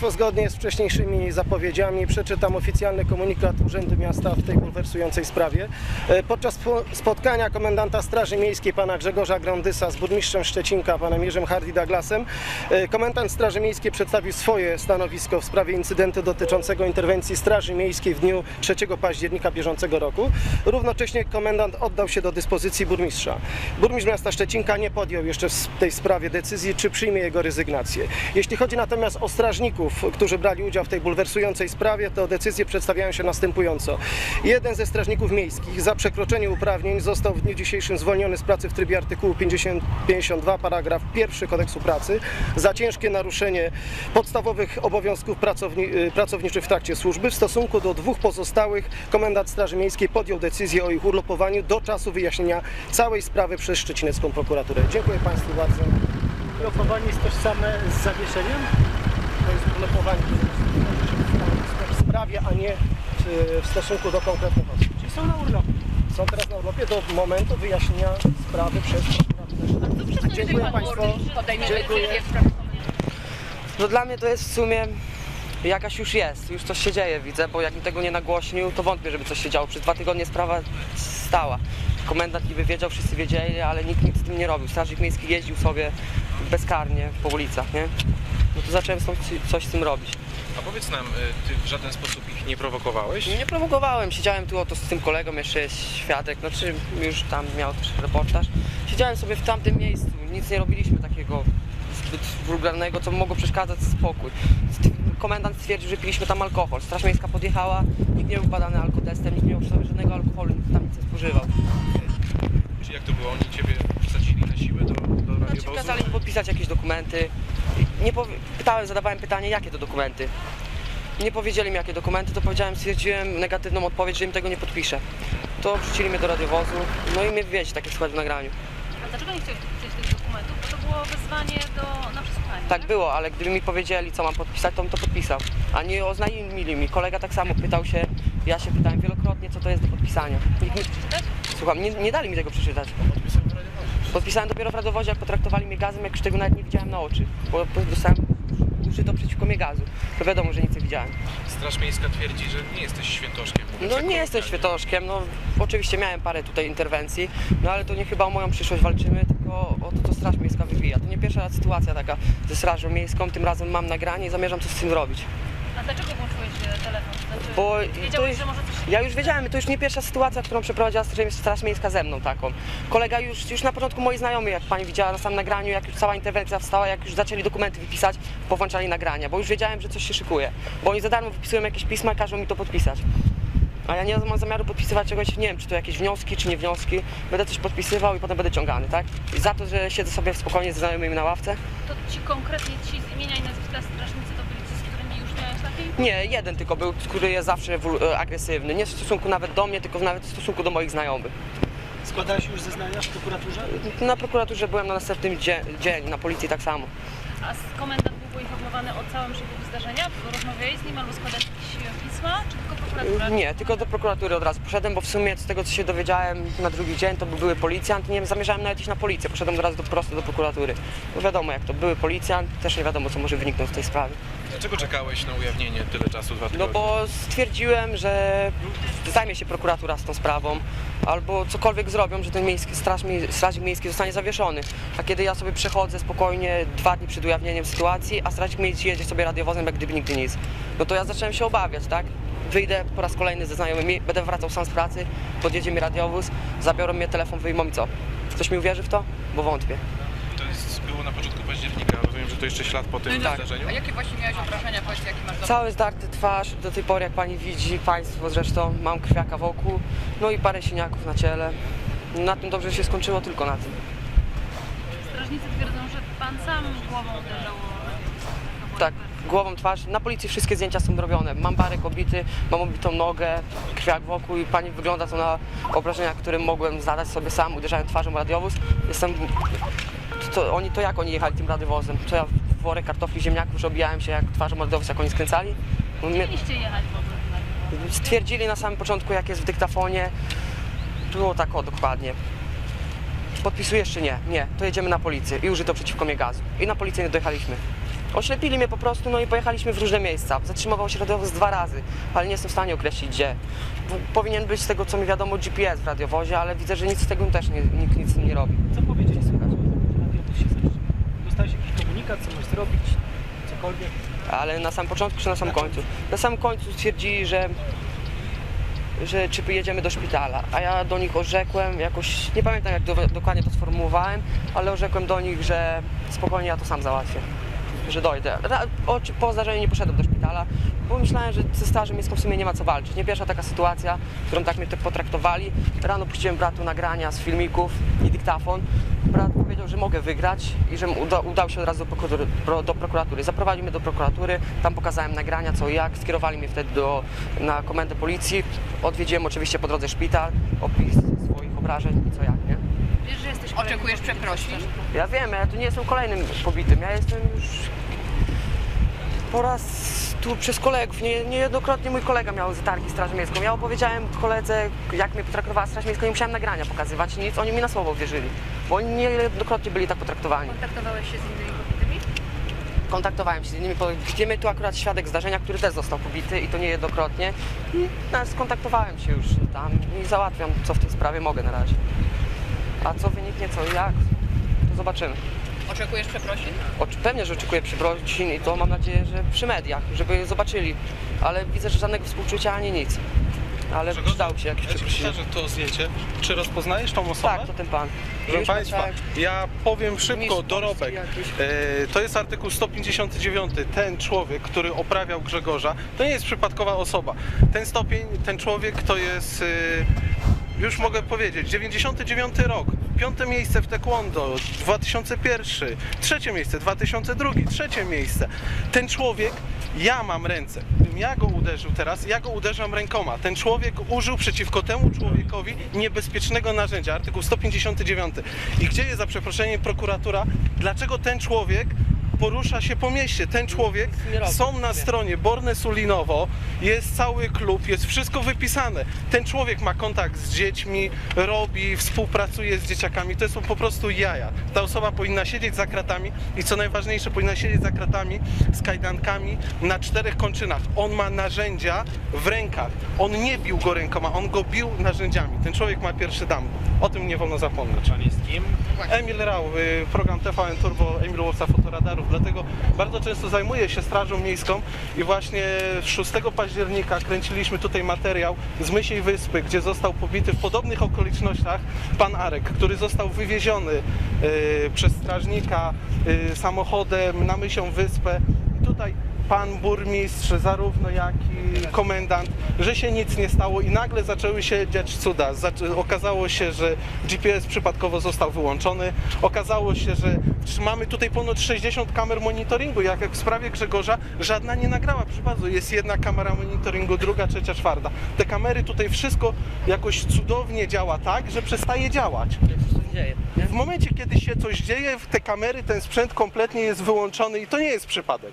Państwo, zgodnie z wcześniejszymi zapowiedziami przeczytam oficjalny komunikat Urzędu Miasta w tej bulwersującej sprawie. E, Podczas spo- spotkania komendanta Straży Miejskiej pana Grzegorza Grondysa z burmistrzem Szczecinka panem Jerzym Hardy Douglasem e, komendant Straży Miejskiej przedstawił swoje stanowisko w sprawie incydentu dotyczącego interwencji Straży Miejskiej w dniu 3 października bieżącego roku. Równocześnie komendant oddał się do dyspozycji burmistrza. Burmistrz miasta Szczecinka nie podjął jeszcze w tej sprawie decyzji, czy przyjmie jego rezygnację. Jeśli chodzi natomiast o strażników, którzy brali udział w tej bulwersującej sprawie, to decyzje przedstawiają się następująco. Jeden ze strażników miejskich za przekroczenie uprawnień został w dniu dzisiejszym zwolniony z pracy w trybie artykułu 50, 52 paragraf 1 kodeksu pracy za ciężkie naruszenie podstawowych obowiązków pracowni, y, pracowniczych w trakcie służby. W stosunku do dwóch pozostałych komendant Straży Miejskiej podjął decyzję o ich urlopowaniu do czasu wyjaśnienia całej sprawy przez szczecinecką prokuraturę. Dziękuję Państwu bardzo. Rokowanie jest tożsame z zawieszeniem? To jest urlopowanie w sprawie, a nie w, w stosunku do konkretnych osób. Czyli są na urlopie. Są teraz na urlopie do momentu wyjaśnienia sprawy przez prokuraturę. Dziękuję Państwu. Dziękuję. No dla mnie to jest w sumie jakaś już jest, już coś się dzieje, widzę, bo jak mi tego nie nagłośnił, to wątpię, żeby coś się działo. Przez dwa tygodnie sprawa stała. Komendant niby wiedział, wszyscy wiedzieli, ale nikt nic z tym nie robił. Strażnik miejski jeździł sobie bezkarnie po ulicach, nie? No to zacząłem coś, coś z tym robić. A powiedz nam, y, ty w żaden sposób ich nie prowokowałeś? Nie prowokowałem, siedziałem tu oto z tym kolegą, jeszcze jest świadek, znaczy już tam miał też reportaż. Siedziałem sobie w tamtym miejscu, nic nie robiliśmy takiego zbyt wulgarnego, co mogło przeszkadzać spokój. Komendant stwierdził, że piliśmy tam alkohol. Straż Miejska podjechała, nikt nie był badany alkotestem, nikt nie miał przy sobie żadnego alkoholu, nikt tam nic nie spożywał. Czy jak to było? Oni ciebie wsadzili na siłę do, do Znaczy radiowozu? kazali mi podpisać jakieś dokumenty. Nie powie... Pytałem, zadawałem pytanie, jakie to dokumenty. Nie powiedzieli mi, jakie dokumenty, to powiedziałem, stwierdziłem negatywną odpowiedź, że im tego nie podpiszę. To wrzucili mnie do radiowozu, no i mnie wywieźli, tak jak w nagraniu. A dlaczego nie chciałeś podpisać tych dokumentów? Bo to było wezwanie do, na przesłuchanie. Tak było, ale gdyby mi powiedzieli, co mam podpisać, to bym to podpisał. A nie oznajmili mi. Kolega tak samo pytał się, ja się pytałem wielokrotnie, co to jest do podpisania. Nikt mi... Słucham, nie, nie dali mi tego przeczytać. Podpisałem dopiero w radiowozie, jak potraktowali mnie gazem, jak już tego nawet nie widziałem na oczy. Bo dostałem użyto przeciwko mnie gazu. To wiadomo, że nic nie widziałem. Straż Miejska twierdzi, że nie jesteś świętoszkiem. No tak nie jestem świetoszkiem, no oczywiście miałem parę tutaj interwencji, no ale to nie chyba o moją przyszłość walczymy, tylko o to, co Straż Miejska wywija. To nie pierwsza sytuacja taka ze Strażą Miejską, tym razem mam nagranie i zamierzam coś z tym robić. A dlaczego włączyłeś e, telefon? Znaczy, Bo wiedziałeś, to- że może coś się Ja już wiedziałem, to już nie pierwsza sytuacja, którą przeprowadziła Straż- Straż Miejska ze mną taką. Kolega już, już na początku moi znajomi, jak pani widziała na samym nagraniu, jak już cała interwencja wstała, jak już zaczęli dokumenty wypisać, powłączali nagrania, bo już wiedziałem, że coś się szykuje. Bo oni za darmo wypisują jakieś pisma i każą mi to podpisać. A ja nie mam zamiaru podpisywać czegoś, nie wiem, czy to jakieś wnioski, czy nie wnioski. Będę coś podpisywał i potem będę ciągany, tak? I za to, że siedzę sobie spokojnie ze znajomymi na ławce? To ci konkretnie ci z imienia i nazwiska strażnicy to byli ci, z którymi już miałeś takiej? Nie, jeden tylko był, który jest zawsze e, agresywny. Nie w stosunku nawet do mnie, tylko nawet w stosunku do moich znajomych. Składałeś już zeznania w prokuraturze? Na prokuraturze byłem na następnym dzie- dzień, na policji tak samo. A komendant był poinformowany o całym przebiegu zdarzenia? Rozmawiałeś z nim albo składałeś jakieś e, pisma? Czy Nie, tylko do prokuratury od razu poszedłem, bo w sumie z tego co się dowiedziałem na drugi dzień to były policjant nie zamierzałem nawet iść na policję, poszedłem od razu do, prosto do prokuratury. No wiadomo jak to, były policjant, też nie wiadomo co może wyniknąć z tej sprawy. Dlaczego czekałeś na ujawnienie tyle czasu, dwa No tygodnie? bo stwierdziłem, że zajmie się prokuratura z tą sprawą, albo cokolwiek zrobią, że ten miejski, straż, strażnik miejski zostanie zawieszony. A kiedy ja sobie przechodzę spokojnie dwa dni przed ujawnieniem sytuacji, a strażnik miejski jedzie sobie radiowozem jak gdyby nigdy nic, no to ja zacząłem się obawiać, tak? Wyjdę po raz kolejny ze znajomymi, będę wracał sam z pracy, podjedzie mi radiowóz, zabiorą mnie telefon, wyjmą i co? Ktoś mi uwierzy w to? Bo wątpię. To jest, było na początku października, rozumiem, że to jeszcze ślad po tym Tak. zdarzeniu? A jakie właśnie miałeś obrażenia? Powiedz, jaki masz dowód? Cały zdarty twarz, do tej pory jak pani widzi, państwo zresztą, mam krwiaka wokół, no i parę siniaków na ciele. Na tym dobrze się skończyło, tylko na tym. Strażnicy twierdzą, że pan sam głową uderzał. Tak, głową, twarz. Na policji wszystkie zdjęcia są robione. Mam barek obity, mam obitą nogę, krwiak wokół i pani wygląda to na obrażenia, które mogłem zadać sobie sam, uderzałem twarzą w radiowóz. Jestem... To, to, oni, to jak oni jechali tym radiowozem? Co ja w worek kartofli, ziemniaków, że obijałem się jak twarzą radiowóz, jak oni skręcali? No, mnie- jechać w ogóle. Stwierdzili na samym początku, jak jest w dyktafonie. Było tak o dokładnie. Podpisujesz czy nie? Nie. To jedziemy na policję. I użyto przeciwko mnie gazu. I na policję nie dojechaliśmy. Oślepili mnie po prostu, no i pojechaliśmy w różne miejsca. Zatrzymywał się radiowóz dwa razy, ale nie jestem w stanie określić gdzie. Powinien być z tego co mi wiadomo GPS w radiowozie, ale widzę, że nic z tego też nie, nikt nic z tym nie robi. Co powiedzieć słychać? Radiowóz się zatrzymał. Dostałeś jakiś komunikat, co masz zrobić, cokolwiek? Ale na samym początku czy na samym końcu? Na samym końcu stwierdzili, że, że czy pojedziemy do szpitala, a ja do nich orzekłem jakoś, nie pamiętam jak do, dokładnie to sformułowałem, ale orzekłem do nich, że spokojnie ja to sam załatwię, że dojdę. Po zdarzeniu nie poszedłem do szpitala, bo myślałem, że ze Strażą Miejską w sumie nie ma co walczyć. Nie pierwsza taka sytuacja, którą tak mnie tak potraktowali. Rano puściłem bratu nagrania z filmików i dyktafon. Brat powiedział, że mogę wygrać i że uda, udał się od razu do prokuratury, pro, do prokuratury. Zaprowadził mnie do prokuratury, tam pokazałem nagrania co i jak, skierowali mnie wtedy do, na komendę policji. Odwiedziłem oczywiście po drodze szpital, opis swoich obrażeń i co jak, nie? Wiesz, że jesteś Oczekujesz przeprosin? Ja wiem, ja tu nie jestem kolejnym pobitym, ja jestem już po raz tu przez kolegów, nie, niejednokrotnie mój kolega miał zatargi Straż Miejską. Ja opowiedziałem koledze, jak mnie potraktowała Straż Miejska, nie musiałem nagrania pokazywać, nic, oni mi na słowo wierzyli, bo oni niejednokrotnie byli tak potraktowani. Kontaktowałeś się z innymi pobitymi? Kontaktowałem się z innymi, widzimy tu akurat świadek zdarzenia, który też został pobity i to niejednokrotnie i no, skontaktowałem się już tam i załatwiam, co w tej sprawie mogę na razie. A co wyniknie, co i jak, to zobaczymy. Oczekujesz przeprosin? Oczy- Pewnie, że oczekuję przeprosin i to mam nadzieję, że przy mediach, żeby zobaczyli. Ale widzę, że żadnego współczucia ani nic. Ale Grzegorz, przydał się jakiś Ja ci przeprosin. pokażę to zdjęcie. Czy rozpoznajesz tą osobę? Tak, to ten pan. Proszę Już Państwa, tak, ja powiem szybko, dorobek. E, to jest artykuł 159. Ten człowiek, który oprawiał Grzegorza, to nie jest przypadkowa osoba. Ten stopień, ten człowiek to jest, e, już mogę powiedzieć, 99 rok. Piąte miejsce w taekwondo, 2001, trzecie miejsce, 2002, trzecie miejsce. Ten człowiek, ja mam ręce. Gdybym ja go uderzył teraz, ja go uderzam rękoma. Ten człowiek użył przeciwko temu człowiekowi niebezpiecznego narzędzia, artykuł 159. I gdzie jest za przeproszeniem prokuratura? Dlaczego ten człowiek porusza się po mieście? Ten człowiek, nie robi. są na stronie Borne Sulinowo, jest cały klub, jest wszystko wypisane. Ten człowiek ma kontakt z dziećmi, robi, współpracuje z dzieciakami. To są po prostu jaja. Ta osoba powinna siedzieć za kratami i co najważniejsze, powinna siedzieć za kratami z kajdankami na czterech kończynach. On ma narzędzia w rękach. On nie bił go rękoma, on go bił narzędziami. Ten człowiek ma pierwszy dam. O tym nie wolno zapomnieć. Pan jest kim? Emil Rał, y, program TVN Turbo, Emil Łowca Fotoradarów, dlatego bardzo często zajmuję się Strażą Miejską i właśnie 6 października kręciliśmy tutaj materiał z Mysiej Wyspy, gdzie został pobity w podobnych okolicznościach pan Arek, który został wywieziony y, przez strażnika y, samochodem na Mysią Wyspę. I tutaj pan burmistrz, zarówno jak i komendant, że się nic nie stało i nagle zaczęły się dziać cuda. Okazało się, że GPS przypadkowo został wyłączony. Okazało się, że mamy tutaj ponad 60 kamer monitoringu, jak jak w sprawie Grzegorza żadna nie nagrała. Bardzo, jest jedna kamera monitoringu, druga, trzecia, czwarta. Te kamery tutaj wszystko jakoś cudownie działa tak, że przestaje działać. W momencie, kiedy się coś dzieje, te kamery, ten sprzęt kompletnie jest wyłączony i to nie jest przypadek.